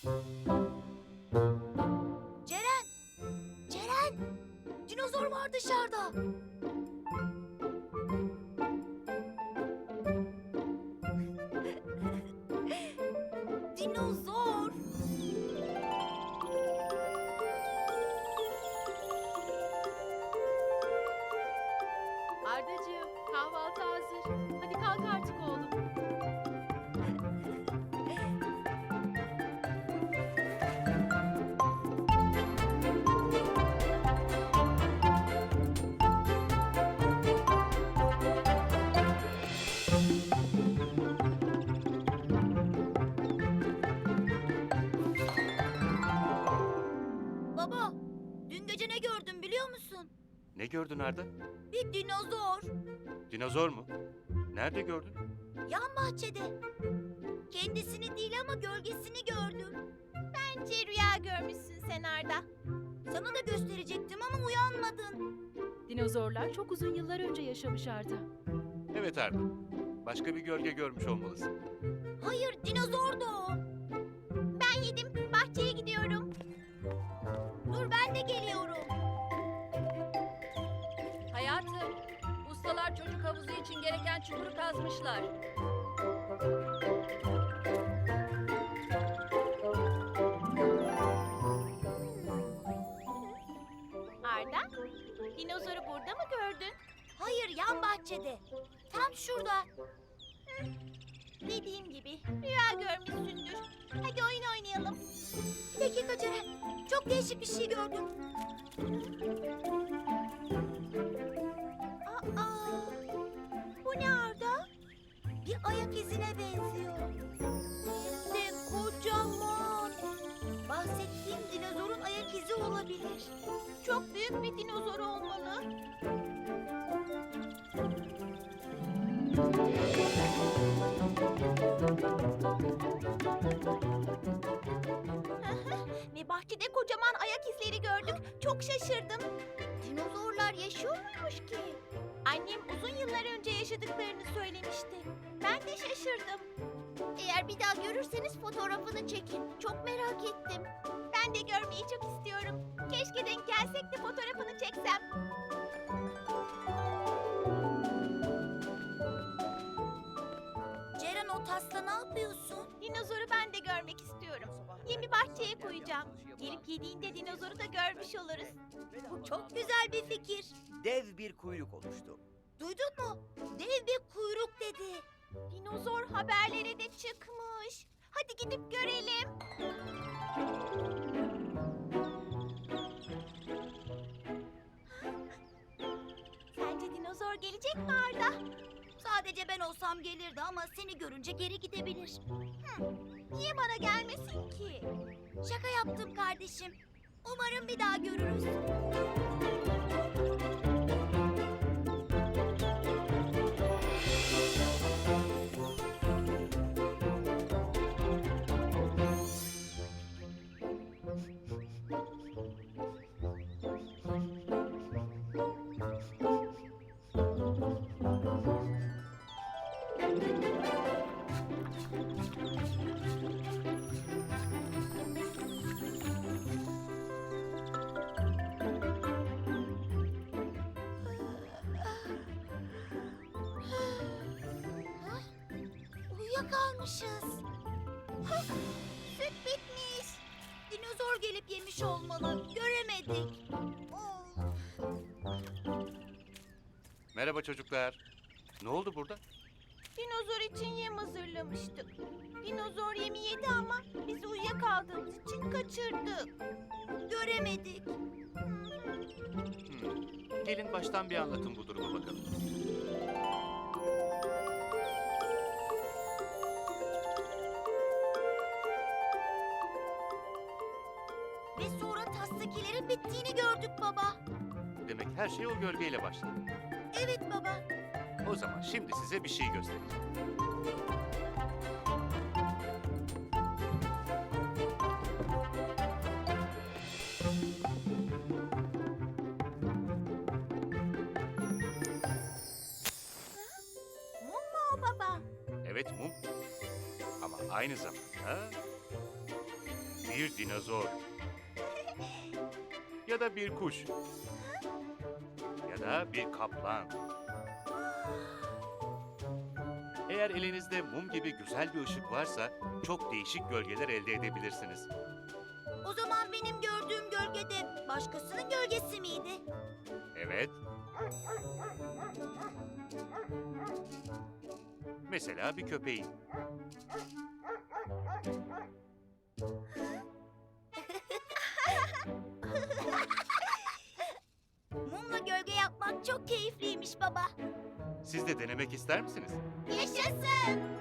Ceren! Dün gece ne gördüm biliyor musun? Ne gördün Arda? Bir dinozor. Dinozor mu? Nerede gördün? Yan bahçede. Kendisini değil ama gölgesini gördüm. Bence rüya görmüşsün sen Arda. Sana da gösterecektim ama uyanmadın. Dinozorlar çok uzun yıllar önce yaşamış Arda. Evet Arda. Başka bir gölge görmüş olmalısın. Hayır, dinozordu o. çukuru kazmışlar. Arda, dinozoru burada mı gördün? Hayır, yan bahçede. Tam şurada. Dediğim gibi rüya görmüşsündür. Hadi oyun oynayalım. Bir dakika Ceren. Çok değişik bir şey gördüm. Dinozorun ayak izi olabilir. Çok büyük bir dinozor olmalı. Ve bahçede kocaman ayak izleri gördük. Çok şaşırdım. Dinozorlar yaşıyor muymuş ki? Annem uzun yıllar önce yaşadıklarını söylemişti. Ben de şaşırdım. Eğer bir daha görürseniz fotoğrafını çekin. Çok merak ettim. Ben de görmeyi çok istiyorum. Keşke denk gelsek de fotoğrafını çeksem. Ceren o tasla ne yapıyorsun? Dinozoru ben de görmek istiyorum. Yemi bahçeye koyacağım. Gelip yediğinde dinozoru da görmüş oluruz. Bu çok güzel bir fikir. dev bir kuyruk oluştu. Duydun mu? Dev bir kuyruk dedi. Dinozor haberlere de çıkmış. Hadi gidip görelim. Gelecek mi Arda? Sadece ben olsam gelirdi ama seni görünce geri gidebilir. Niye bana gelmesin ki? Şaka yaptım kardeşim. Umarım bir daha görürüz. Uyuyakalmışız. Hah, Süt bitmiş. Dinozor gelip yemiş olmalı. Göremedik. Oh. Merhaba çocuklar. Ne oldu burada? Dinozor için yem hazırlamıştık. Dinozor yemi yedi ama biz uyuyakaldığımız için kaçırdık. Göremedik. Hmm. Gelin baştan bir anlatın bu durumu bakalım. Tastakilerin bittiğini gördük baba. Demek her şey o gölgeyle başladı. Evet baba. O zaman şimdi size bir şey göstereceğim. Mum mu o baba? Evet mum. Ama aynı zamanda bir dinozor. Ya da bir kuş. Ya da bir kaplan. Eğer elinizde mum gibi güzel bir ışık varsa çok değişik gölgeler elde edebilirsiniz. O zaman benim gördüğüm gölgede başkasının gölgesi miydi? Evet. Mesela bir köpeğin. Çok keyifliymiş baba. Siz de denemek ister misiniz? Yaşasın.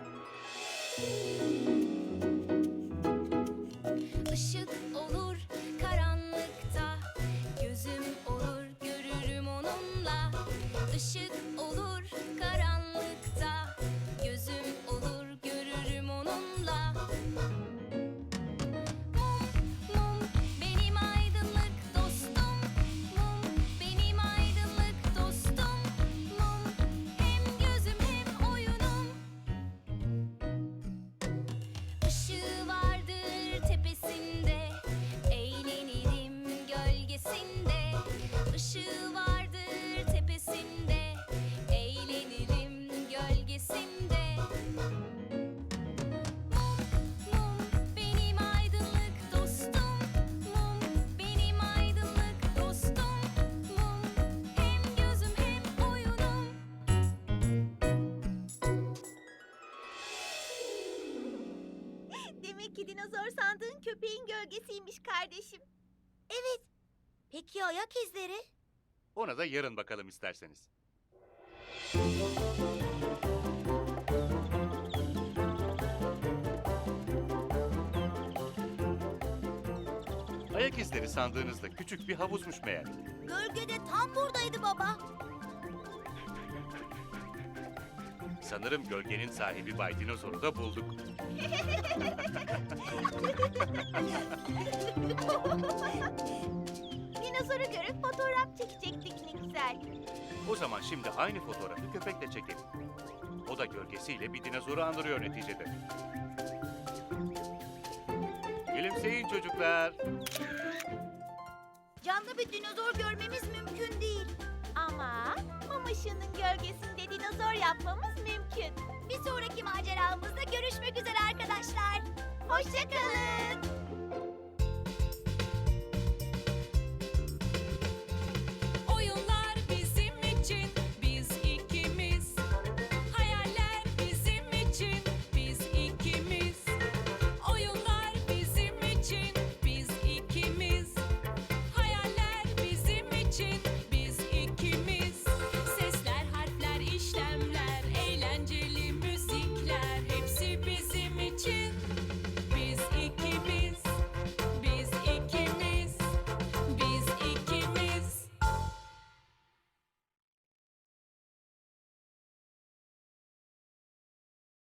Demek ki dinozor sandığın köpeğin gölgesiymiş kardeşim. Evet. Peki ya ayak izleri? Ona da yarın bakalım isterseniz. Ayak izleri sandığınızda küçük bir havuzmuş meğer. Gölgede tam buradaydı baba. Sanırım gölgenin sahibi Bay Dinozor'u da bulduk. O zaman şimdi aynı fotoğrafı köpekle çekelim. O da gölgesiyle bir dinozoru andırıyor neticede. Gülümseyin çocuklar. Canlı bir dinozor görmemiz mümkün değil. Ama mum ışığının gölgesinde dinozor yapmamız mümkün. Bir sonraki maceramızda görüşmek üzere arkadaşlar. Hoşçakalın.